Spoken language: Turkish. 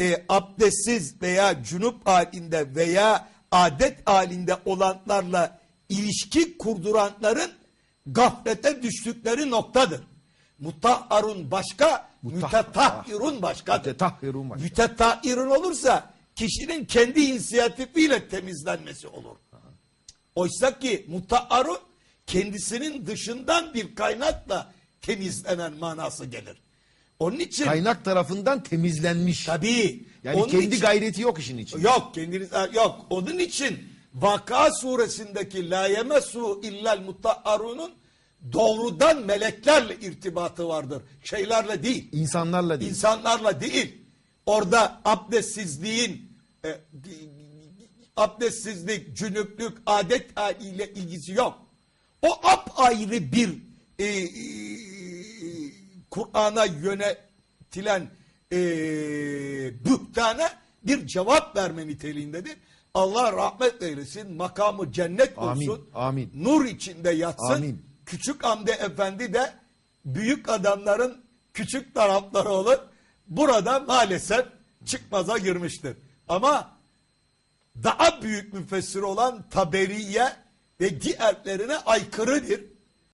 e, abdestsiz veya cunup halinde veya adet halinde olanlarla ilişki kurduranların gaflete düştükleri noktadır. Mutahharun başka, mütetahhirun başkadır. Mütetahhirun başka. Mütetahhirun olursa kişinin kendi inisiyatifiyle temizlenmesi olur. Oysa ki mutahharun kendisinin dışından bir kaynakla temizlenen manası gelir. Onun için Kaynak tarafından temizlenmiş. tabii Yani onun kendi için- gayreti yok işin içinde. Yok kendiniz yok. Onun için Vaka suresindeki la yemesu illel mutahharunun doğrudan meleklerle irtibatı vardır. Şeylerle değil. İnsanlarla değil. insanlarla değil. Orada abdestsizliğin e, abdestsizlik, cünüplük, adet haliyle ilgisi yok. O apayrı bir e, e, Kur'an'a yönetilen e, bühtana bir cevap verme niteliğindedir. Allah rahmet eylesin, makamı cennet Amin, olsun, amin. nur içinde yatsın. Amin. Küçük Hamdi Efendi de büyük adamların küçük tarafları olur. Burada maalesef çıkmaza girmiştir. Ama daha büyük müfessir olan Taberiye ve diğerlerine aykırıdır.